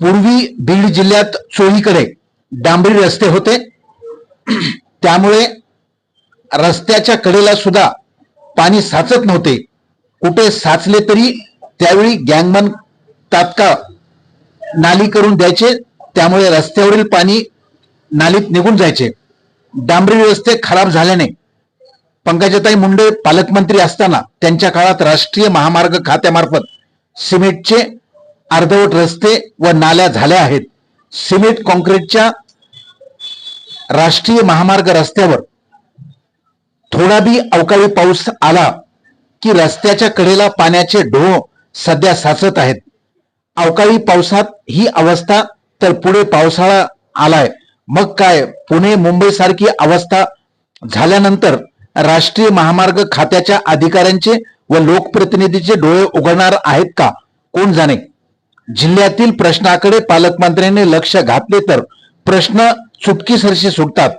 पूर्वी बीड जिल्ह्यात चोहीकडे डांबरी रस्ते होते. त्यामुळे रस्त्याच्या कडेला सुद्धा पाणी साचत नव्हते. कुठे साचले तरी त्यावेळी गँगमन तात्काळ नाली करून द्यायचे. त्यामुळे रस्त्यावरील पाणी नालीत निघून जायचे. डांबरी रस्ते खराब झाल्याने पंकजाताई मुंडे पालकमंत्री असताना त्यांच्या काळात राष्ट्रीय महामार्ग खात्यामार्फत सिमेंटचे अर्धवट रस्ते व नाल्या झाल्या आहेत. सिमेंट कॉन्क्रीटच्या राष्ट्रीय महामार्ग रस्त्यावर थोडा बी अवकाळी पाऊस आला की रस्त्याच्या कडेला पाण्याचे ढोळ सध्या साचत आहेत. अवकाळी पावसात ही अवस्था तर पुढे पावसाळा आलाय. मग काय? पुणे मुंबई सारखी अवस्था झाल्यानंतर राष्ट्रीय महामार्ग खात्याच्या अधिकाऱ्यांचे व लोकप्रतिनिधीचे डोळे उघडणार आहेत का? कोण जाणे? जिल्ह्यातील प्रश्नाकडे पालकमंत्र्यांनी लक्ष घातले तर प्रश्न चुटकीसरशी सुटतात.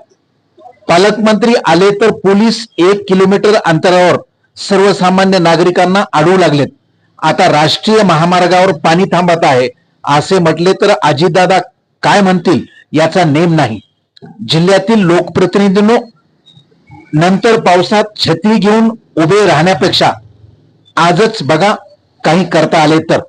पालकमंत्री आले तर पोलीस एक किलोमीटर अंतरावर सर्वसामान्य नागरिकांना अडवू लागलेत. आता राष्ट्रीय महामार्गावर पाणी थांबत आहे. असे म्हटले तर अजितदादा काय म्हणतील याचा नेम नाही. जिल्ह्यातील लोकप्रतिनिधींनो नंतर पावसात छत्री घेऊन उभे राहण्यापेक्षा आजच बघा काही करता आले तर.